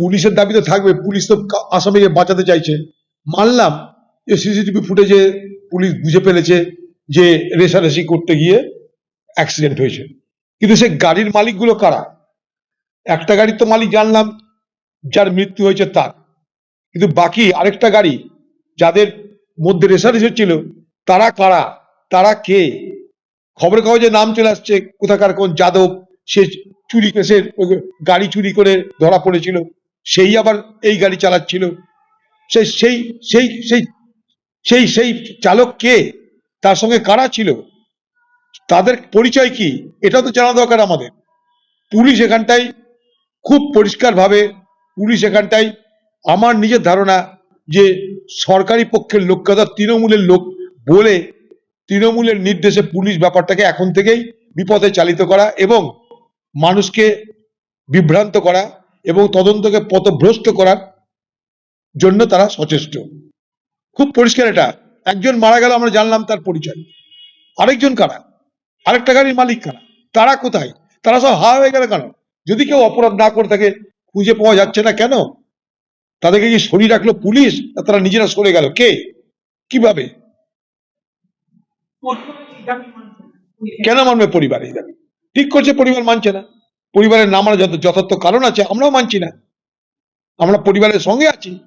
পুলিশের দাবি তো থাকবে, পুলিশ তো আসামিকে বাঁচাতে চাইছে। মানলাম যে সিসিটিভি ফুটেজে পুলিশ বুঝে ফেলেছে যে রেশারেশি করতে গিয়ে অ্যাক্সিডেন্ট হয়েছে। কিন্তু সে গাড়ির মালিকগুলো কারা? একটা গাড়ির তো মালিক জানলাম, যার মৃত্যু হয়েছে তার। কিন্তু বাকি আরেকটা গাড়ি যাদের মধ্যে রেশারেশি হচ্ছিল তারা কারা? তারা কে? খবরের কাগজে নাম চলে আসছে, কোথাকার কোন যাদব সে চুরি কেসে গাড়ি চুরি করে ধরা পড়েছিল। সেই আবার এই গাড়ি চালাচ্ছিল। সেই সেই সেই সেই সেই সেই চালক কে? তার সঙ্গে কারা ছিল? তাদের পরিচয় কি? এটা তো জানা দরকার আমাদের। পুলিশ এখানটায় খুব পরিষ্কারভাবে, পুলিশ এখানটায় আমার নিজের ধারণা যে সরকারি পক্ষের লোক কথা তৃণমূলের লোক বলে তৃণমূলের নির্দেশে পুলিশ ব্যাপারটাকে এখন থেকেই বিপদে চালিত করা এবং মানুষকে বিভ্রান্ত করা এবং তদন্তকে পথভ্রষ্ট করার জন্য তারা সচেষ্ট। খুব পরিষ্কার এটা। একজন মারা গেল আমরা জানলাম তার পরিচয়। আরেকজন কারা? আরেকটা গাড়ির মালিক কারা? তারা কোথায়? তারা সব হা হয়ে গেল কেন? যদি কেউ অপরাধ না করে থাকে খুঁজে পাওয়া যাচ্ছে না কেন? তাদেরকে কি সরিয়ে রাখল পুলিশ? তারা নিজেরা সরে গেল? কে? কীভাবে? কেন মানবে পরিবারে ঠিক করছে পরিবার মানছে না। পরিবারের না যত যথার্থ কারণ আছে, আমরাও মানছি না। আমরা পরিবারের সঙ্গে আছি।